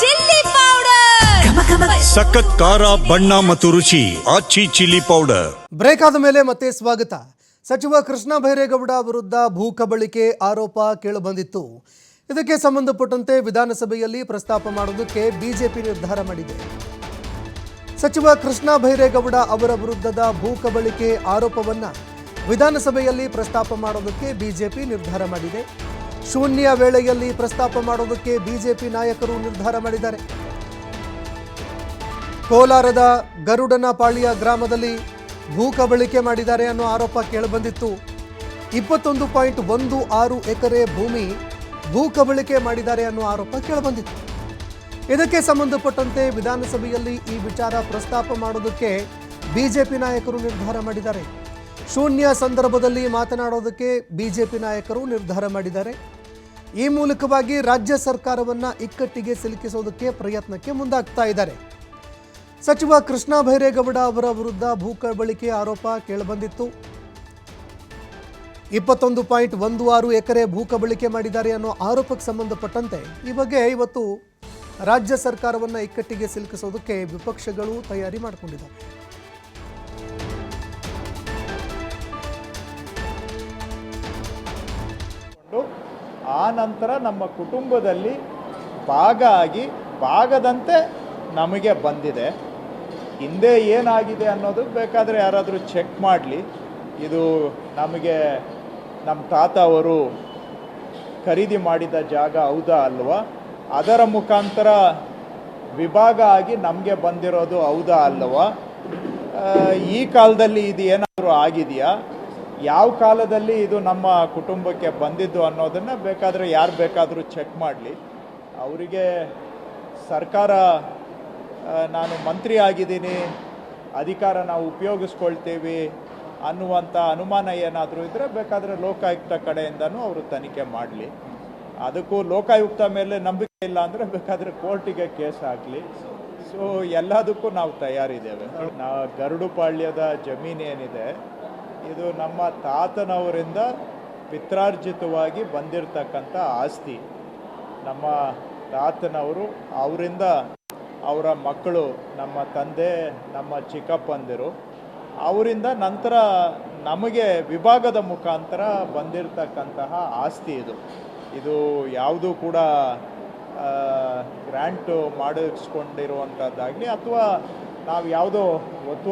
Chilli powder. ಸಖತ್ ಖಾರ ಬಣ್ಣ ಮತ್ತು ರುಚಿ ಆಚಿ ಚಿಲ್ಲಿ ಪೌಡರ್. ಬ್ರೇಕ್ ಆದ ಮೇಲೆ ಮತ್ತೆ ಸ್ವಾಗತ. ಸಚಿವ ಕೃಷ್ಣ ಬೈರೇಗೌಡ ವಿರುದ್ಧ ಭೂ ಕಬಳಿಕೆ ಆರೋಪ ಕೇಳಿಬಂದಿತ್ತು ಇದಕ್ಕೆ ಸಂಬಂಧಪಟ್ಟಂತೆ ವಿಧಾನಸಭೆಯಲ್ಲಿ ಪ್ರಸ್ತಾಪ ಮಾಡೋದಕ್ಕೆ ಬಿಜೆಪಿ ನಿರ್ಧಾರ ಮಾಡಿದೆ. ಸಚಿವ ಕೃಷ್ಣ ಬೈರೇಗೌಡ ಅವರ ವಿರುದ್ಧದ ಭೂ ಕಬಳಿಕೆ ಆರೋಪವನ್ನು ವಿಧಾನಸಭೆಯಲ್ಲಿ ಪ್ರಸ್ತಾಪ ಮಾಡೋದಕ್ಕೆ ಬಿಜೆಪಿ ನಿರ್ಧಾರ ಮಾಡಿದೆ. ಶೂನ್ಯ ವೇಳೆಯಲ್ಲಿ ಪ್ರಸ್ತಾಪ ಮಾಡೋದಕ್ಕೆ ಬಿಜೆಪಿ ನಾಯಕರು ನಿರ್ಧಾರ ಮಾಡಿದ್ದಾರೆ. ಕೋಲಾರದ ಗರುಡನಪಾಳಿಯ ಗ್ರಾಮದಲ್ಲಿ ಭೂ ಕಬಳಿಕೆ ಮಾಡಿದ್ದಾರೆ ಅನ್ನೋ ಆರೋಪ ಕೇಳಿಬಂದಿತ್ತು. ಇಪ್ಪತ್ತೊಂದು ಪಾಯಿಂಟ್ ಒಂದು ಆರು ಎಕರೆ ಭೂಮಿ ಭೂ ಕಬಳಿಕೆ ಮಾಡಿದ್ದಾರೆ ಅನ್ನೋ ಆರೋಪ ಕೇಳಿಬಂದಿತ್ತು. ಇದಕ್ಕೆ ಸಂಬಂಧಪಟ್ಟಂತೆ ವಿಧಾನಸಭೆಯಲ್ಲಿ ಈ ವಿಚಾರ ಪ್ರಸ್ತಾಪ ಮಾಡೋದಕ್ಕೆ ಬಿಜೆಪಿ ನಾಯಕರು ನಿರ್ಧಾರ ಮಾಡಿದ್ದಾರೆ. ಶೂನ್ಯ ಸಂದರ್ಭದಲ್ಲಿ ಮಾತನಾಡೋದಕ್ಕೆ ಬಿಜೆಪಿ ನಾಯಕರು ನಿರ್ಧಾರ ಮಾಡಿದ್ದಾರೆ. ಈ ಮೂಲಕವಾಗಿ ರಾಜ್ಯ ಸರ್ಕಾರವನ್ನ ಇಕ್ಕಟ್ಟಿಗೆ ಸಿಲುಕಿಸೋದಕ್ಕೆ ಪ್ರಯತ್ನಕ್ಕೆ ಮುಂದಾಗ್ತಾ ಇದ್ದಾರೆ. ಸಚಿವ ಕೃಷ್ಣ ಬೈರೇಗೌಡ ಅವರ ವಿರುದ್ಧ ಭೂ ಕಬಳಿಕೆ ಆರೋಪ ಕೇಳಿಬಂದಿತ್ತು. ಇಪ್ಪತ್ತೊಂದು ಪಾಯಿಂಟ್ ಒಂದು ಆರು ಎಕರೆ ಭೂ ಕಬಳಿಕೆ ಮಾಡಿದ್ದಾರೆ ಅನ್ನೋ ಆರೋಪಕ್ಕೆ ಸಂಬಂಧಪಟ್ಟಂತೆ ಈ ಬಗ್ಗೆ ಇವತ್ತು ರಾಜ್ಯ ಸರ್ಕಾರವನ್ನು ಇಕ್ಕಟ್ಟಿಗೆ ಸಿಲುಕಿಸೋದಕ್ಕೆ ವಿಪಕ್ಷಗಳು ತಯಾರಿ ಮಾಡಿಕೊಂಡಿದ್ದಾವೆ ಆ ನಂತರ ನಮ್ಮ ಕುಟುಂಬದಲ್ಲಿ ಭಾಗ ಆಗಿ ಭಾಗದಂತೆ ನಮಗೆ ಬಂದಿದೆ. ಹಿಂದೆ ಏನಾಗಿದೆ ಅನ್ನೋದು ಬೇಕಾದರೆ ಯಾರಾದರೂ ಚೆಕ್ ಮಾಡಲಿ. ಇದು ನಮಗೆ ನಮ್ಮ ತಾತ ಅವರು ಖರೀದಿ ಮಾಡಿದ ಜಾಗ ಹೌದಾ ಅಲ್ವಾ? ಅದರ ಮುಖಾಂತರ ವಿಭಾಗ ಆಗಿ ನಮಗೆ ಬಂದಿರೋದು ಹೌದಾ ಅಲ್ವಾ? ಈ ಕಾಲದಲ್ಲಿ ಇದು ಏನಾದರೂ ಆಗಿದೆಯಾ? ಯಾವ ಕಾಲದಲ್ಲಿ ಇದು ನಮ್ಮ ಕುಟುಂಬಕ್ಕೆ ಬಂದಿದ್ದು ಅನ್ನೋದನ್ನು ಬೇಕಾದರೆ ಯಾರು ಬೇಕಾದರೂ ಚೆಕ್ ಮಾಡಲಿ. ಅವರಿಗೆ ಸರ್ಕಾರ ನಾನು ಮಂತ್ರಿ ಆಗಿದ್ದೀನಿ, ಅಧಿಕಾರ ನಾವು ಉಪಯೋಗಿಸ್ಕೊಳ್ತೀವಿ ಅನ್ನುವಂಥ ಅನುಮಾನ ಏನಾದರೂ ಇದ್ದರೆ ಬೇಕಾದರೆ ಲೋಕಾಯುಕ್ತ ಕಡೆಯಿಂದನೂ ಅವರು ತನಿಖೆ ಮಾಡಲಿ. ಅದಕ್ಕೂ ಲೋಕಾಯುಕ್ತ ಮೇಲೆ ನಂಬಿಕೆ ಇಲ್ಲ ಅಂದರೆ ಬೇಕಾದರೆ ಕೋರ್ಟಿಗೆ ಕೇಸ್ ಹಾಕಲಿ. ಸೊ ಎಲ್ಲದಕ್ಕೂ ನಾವು ತಯಾರಿದ್ದೇವೆ. ನಾ ಗರುಡುಪಾಳ್ಯದ ಜಮೀನು ಏನಿದೆ ಇದು ನಮ್ಮ ತಾತನವರಿಂದ ಪಿತ್ರಾರ್ಜಿತವಾಗಿ ಬಂದಿರತಕ್ಕಂಥ ಆಸ್ತಿ. ನಮ್ಮ ತಾತನವರು ಅವರಿಂದ ಅವರ ಮಕ್ಕಳು, ನಮ್ಮ ತಂದೆ, ನಮ್ಮ ಚಿಕ್ಕಪ್ಪಂದಿರು, ಅವರಿಂದ ನಂತರ ನಮಗೆ ವಿಭಾಗದ ಮುಖಾಂತರ ಬಂದಿರತಕ್ಕಂತಹ ಆಸ್ತಿ ಇದು. ಇದು ಯಾವುದೂ ಕೂಡ ಗ್ರ್ಯಾಂಟು ಮಾಡಿಸ್ಕೊಂಡಿರುವಂಥದ್ದಾಗಲಿ ಅಥವಾ ನಾವು ಯಾವುದೋ ಒತ್ತು